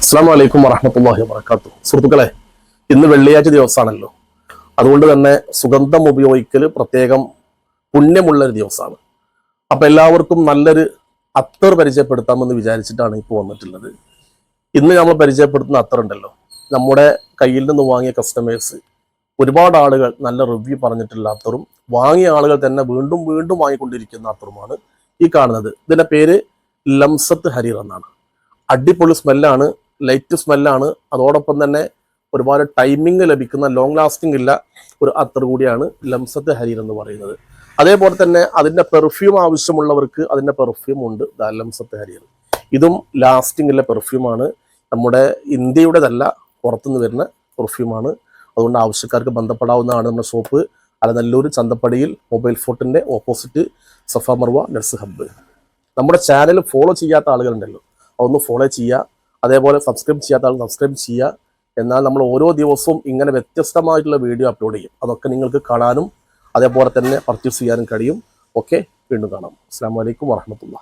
അസ്സാം വലൈക്കും വറഹമത്തല്ലാഹി വാത്തു സുഹൃത്തുക്കളെ ഇന്ന് വെള്ളിയാഴ്ച ദിവസമാണല്ലോ. അതുകൊണ്ട് തന്നെ സുഗന്ധം ഉപയോഗിക്കൽ പ്രത്യേകം പുണ്യമുള്ളൊരു ദിവസമാണ്. അപ്പം എല്ലാവർക്കും നല്ലൊരു അത്തർ പരിചയപ്പെടുത്താമെന്ന് വിചാരിച്ചിട്ടാണ് ഇപ്പോൾ വന്നിട്ടുള്ളത്. ഇന്ന് നമ്മൾ പരിചയപ്പെടുത്തുന്ന അത്തർ ഉണ്ടല്ലോ. നമ്മുടെ കയ്യിൽ നിന്ന് വാങ്ങിയ കസ്റ്റമേഴ്സ് ഒരുപാട് ആളുകൾ നല്ല റിവ്യൂ പറഞ്ഞിട്ടുള്ള അത്തറും വാങ്ങിയ ആളുകൾ തന്നെ വീണ്ടും വീണ്ടും വാങ്ങിക്കൊണ്ടിരിക്കുന്ന അത്തറുമാണ് ഈ കാണുന്നത്. ഇതിന്റെ പേര് ലംസത്ത് ഹരീർ എന്നാണ്. അടിപൊളി സ്മെല്ലാണ് ലൈറ്റ് സ്മെല്ലാണ്. അതോടൊപ്പം തന്നെ ഒരുപാട് ടൈമിംഗ് ലഭിക്കുന്ന ലോങ് ലാസ്റ്റിംഗ് ഇല്ല ഒരു അത്തർ കൂടിയാണ് ലംസത്ത് ഹരീർ എന്ന് പറയുന്നത്. അതേപോലെ തന്നെ അതിന്റെ പെർഫ്യൂം ആവശ്യമുള്ളവർക്ക് അതിന്റെ പെർഫ്യൂം ഉണ്ട്. ലംസത്ത് ഹരീർ ഇതും ലാസ്റ്റിംഗ് ഉള്ള പെർഫ്യൂമാണ് നമ്മുടെ ഇന്ത്യയുടേതല്ല പുറത്തുനിന്ന് വരുന്ന പെർഫ്യൂമാണ് അതുകൊണ്ട് ആവശ്യക്കാർക്ക് ബന്ധപ്പെടാവുന്നതാണ് നമ്മുടെ ഷോപ്പ് അലനല്ലൂർ ചന്തപ്പടിയിൽ mobile ഫോട്ടിന്റെ opposite Safa Marwa nurse hub നമ്മുടെ ചാനൽ ഫോളോ ചെയ്യാത്ത ആളുകളുണ്ടല്ലോ. അതൊന്ന് ഫോളോ ചെയ്യുക. അതേപോലെ സബ്സ്ക്രൈബ് ചെയ്യാത്ത ആൾ സബ്സ്ക്രൈബ് ചെയ്യുക. എന്നാൽ നമ്മൾ ഓരോ ദിവസവും ഇങ്ങനെ വ്യത്യസ്തമായിട്ടുള്ള വീഡിയോ അപ്ലോഡ് ചെയ്യും. അതൊക്കെ നിങ്ങൾക്ക് കാണാനും അതേപോലെ തന്നെ പർച്ചേസ് ചെയ്യാനും കഴിയും. ഓക്കെ വീണ്ടും കാണാം. അസ്സാം വലൈക്കും വാഹമത്തുള്ള